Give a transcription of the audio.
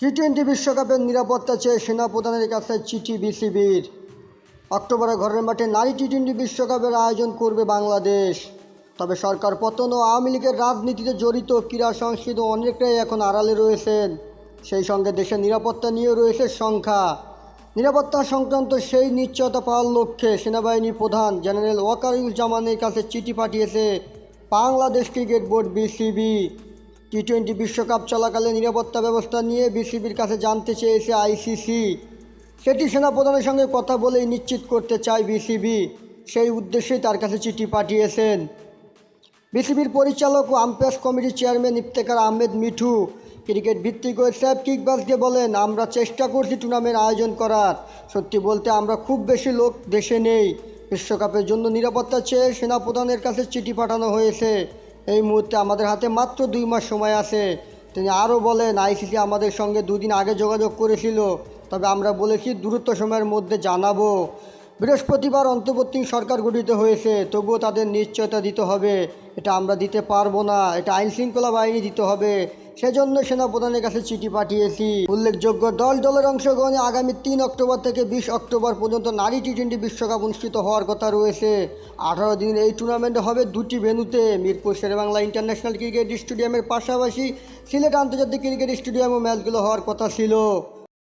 T twenty বিশ্বকাপের নিরাপত্তা চেয়ে সেনাপ্রধানের কাছে চিঠি বিসিবির। অক্টোবরে ঘরের মাঠে নারী টি টোয়েন্টি বিশ্বকাপের আয়োজন করবে বাংলাদেশ। তবে সরকার পতন ও আওয়ামী লীগের রাজনীতিতে জড়িত ক্রীড়া সংস্কৃতি অনেকটাই এখন আড়ালে রয়েছেন। সেই সঙ্গে দেশের নিরাপত্তা নিয়েও রয়েছে সংখ্যা নিরাপত্তা সংক্রান্ত সেই নিশ্চয়তা পাওয়ার লক্ষ্যে সেনাবাহিনী প্রধান জেনারেল ওয়াকারুজ্জামানের কাছে চিঠি পাঠিয়েছে Bangladesh cricket board BCB. T twenty বিশ্বকাপ চলাকালে নিরাপত্তা ব্যবস্থা নিয়ে বিসিবির কাছে জানতে চেয়েছে আইসিসি। সেটি সেনাপ্রধানের সঙ্গে কথা বলেই নিশ্চিত করতে চায় বিসিবি। সেই উদ্দেশ্যেই তার কাছে চিঠি পাঠিয়েছেন। বিসিবির পরিচালক ও আম্পায়ার্স কমিটির চেয়ারম্যান ইফতেখার আহমেদ মিঠু ক্রিকেট ভিত্তিক ওয়েবসাইট কিকবাসকে বলেন, আমরা চেষ্টা করছি টুর্নামেন্ট আয়োজন করার। সত্যি বলতে আমরা খুব বেশি লোক দেশে নেই। বিশ্বকাপের জন্য নিরাপত্তা চেয়ে সেনাপ্রধানের কাছে চিঠি পাঠানো হয়েছে। এই মুহূর্তে আমাদের হাতে মাত্র দুই মাস সময় আছে। তিনি আরও বলেন, আইসিসি আমাদের সঙ্গে দুদিন আগে যোগাযোগ করেছিল, তবে আমরা বলেছি দ্রুত সময়ের মধ্যে জানাব। বৃহস্পতিবার অন্তর্বর্তী সরকার গঠিত হয়েছে, তবুও তাদের নিশ্চয়তা দিতে হবে। এটা আমরা দিতে পারব না। এটা আইনশৃঙ্খলা বাহিনী দিতে হবে। সেজন্য সেনাপ্রধানের কাছে চিঠি পাঠিয়েছি। উল্লেখযোগ্য, দল দলের অংশগ্রহণে আগামী তিন অক্টোবর থেকে বিশ অক্টোবর পর্যন্ত নারী টি টোয়েন্টি বিশ্বকাপ অনুষ্ঠিত হওয়ার কথা রয়েছে। আঠারো দিন এই টুর্নামেন্ট হবে দুটি ভেন্যুতে। মিরপুর শেরবাংলা ইন্টারন্যাশনাল ক্রিকেট স্টেডিয়ামের পাশাপাশি সিলেট আন্তর্জাতিক ক্রিকেট স্টেডিয়ামও ম্যাচগুলো হওয়ার কথা ছিল।